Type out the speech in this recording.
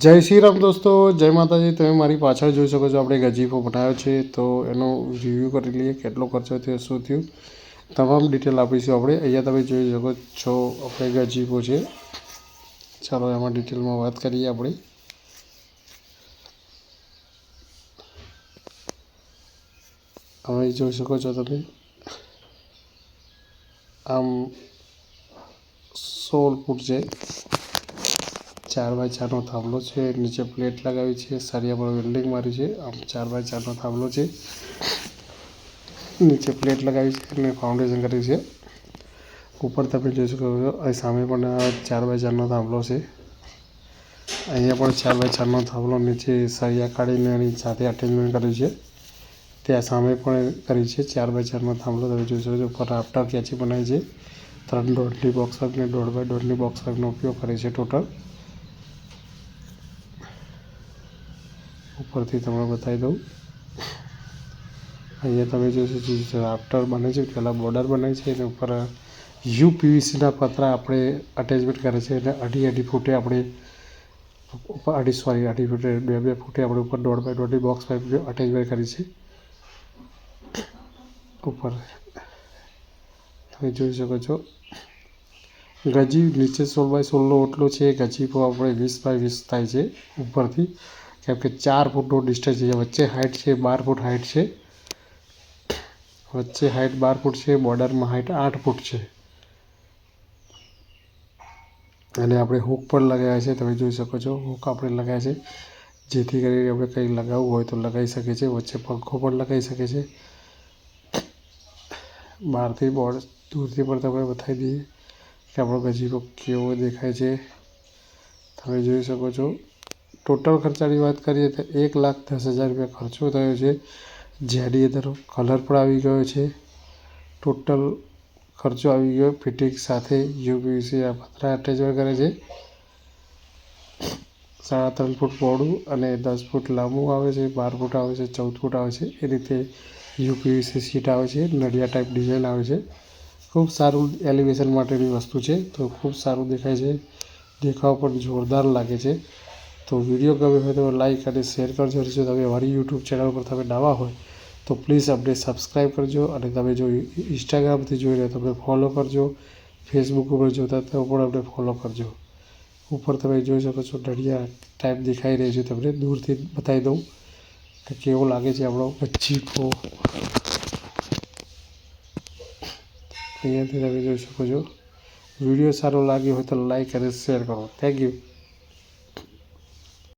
જય શ્રી રામ દોસ્તો, જય માતાજી, તમે મારી પાછળ જોઈ શકો છો આપણે ગજીફો બનાવ્યો છે, તો એનો રિવ્યૂ કરી લઈએ, કેટલો ખર્ચો થયો, શું થયું, તમામ ડિટેલ આપીશું આપણે. અહીંયા તમે જોઈ શકો છો, આપણે ગજીફો છે. ચાલો, એમાં ડિટેલમાં વાત કરીએ આપણે. હવે જોઈ શકો છો તમે, આમ સોળ ફૂટ છે. ચાર બાય ચારનો થાંભલો છે, નીચે પ્લેટ લગાવી છે સરિયા પર વેલ્ડિંગ મારી છે, આમ ચાર બાય ચારનો થાંભલો છે. નીચે પ્લેટ લગાવી છે અને ફાઉન્ડેશન કરી છે. ઉપર તમે જોઈ શકો છો, અહીં સામે પણ ચાર બાય ચારનો થાંભલો છે. અહીંયા પણ ચાર બાય ચારનો થાંભલો, નીચે સરિયા કાઢીને એની સાથે અટેચમેન્ટ કર્યું છે. ત્યાં સામે પણ કરી છે, ચાર બાય ચારનો થાંભલો. તમે જોઈ શકો છો, ઉપર રાફ્ટર કેચી બનાવી છે. ત્રણ દોઢની બોક્સ વર્કને દોઢ બાય દોઢની બોક્સ વર્કનો ઉપયોગ કરે છે ટોટલ ઉપરથી તમને બતાવી દઉં. અહીંયા તમે જોશો રાફ્ટર બને છે, પહેલાં બોર્ડર બને છે અને ઉપર યુ પીવીસીના પતરા આપણે અટેચમેન્ટ કરે છે અને અઢી અઢી ફૂટે આપણે અઢી સોરી અઢી ફૂટે, બે બે ફૂટે આપણે ઉપર દોઢ બાય દોઢી બોક્સ પાઇપ અટેચમેન્ટ કરી છે. ઉપર તમે જોઈ શકો છો. ગજી નીચે સોળ બાય સોળનો ઓટલો છે, ગજી પર આપણે વીસ બાય વીસ થાય છે ઉપરથી. કેમ કે ચાર ફૂટનો ડિસ્ટન્સ છે, વચ્ચે હાઇટ છે, બાર ફૂટ હાઇટ છે. વચ્ચે હાઇટ બાર ફૂટ છે બોર્ડરમાં હાઇટ આઠ ફૂટ છે. અને આપણે હુક પણ લગાવ્યા છે, તમે જોઈ શકો છો હુક આપણે લગાવ્યા છે. જેથી કરીને આપણે કંઈ લગાવવું હોય તો લગાવી શકે છે વચ્ચે પંખો પણ લગાવી શકે છે બહારથી બોર્ડ દૂરથી પણ તમે બતાવી દઈએ કે આપણો ગજીબો કેવો દેખાય છે. તમે જોઈ શકો છો. ટોટલ ખર્ચાની વાત કરીએ તો એક લાખ દસ હજાર રૂપિયા ખર્ચો થયો છે. જેની અંદર કલર પણ આવી ગયો છે. ટોટલ ખર્ચો આવી ગયો ફિટિંગ સાથે યુપીવીસી આ પતરા એટેચમેન્ટ કરે છે. સાડા ત્રણ ફૂટ પહોળું અને દસ ફૂટ લાંબુ આવે છે, બાર ફૂટ આવે છે, ચૌદ ફૂટ આવે છે. એ રીતે યુપીવીસી સીટ આવે છે, નળિયા ટાઈપ ડિઝાઇન આવે છે. ખૂબ સારું એલિવેશન માટેની વસ્તુ છે. તો ખૂબ સારું દેખાય છે. દેખાવ પણ જોરદાર લાગે છે. તો વીડિયો ગમે હોય તો લાઇક અને શેર કરજો. અને જો તમે અમારી યુટ્યુબ ચેનલ પર તમે નવા હોય, તો પ્લીઝ અમને સબસ્ક્રાઈબ કરજો. અને તમે જો ઇન્સ્ટાગ્રામથી જોઈ રહ્યા તમે ફોલો કરજો. ફેસબુક ઉપર જોતા તો પણ અમને ફોલો કરજો. ઉપર તમે જોઈ શકો છો નડિયા ટાઈપ દેખાઈ રહ્યો છે. તમને દૂરથી બતાવી દઉં કે કેવો લાગે છે આપણો ગચ્ચીફો અહીંયાથી તમે જોઈ શકો છો. વીડિયો સારો લાગ્યો હોય તો લાઈક અને શેર કરો. Thank you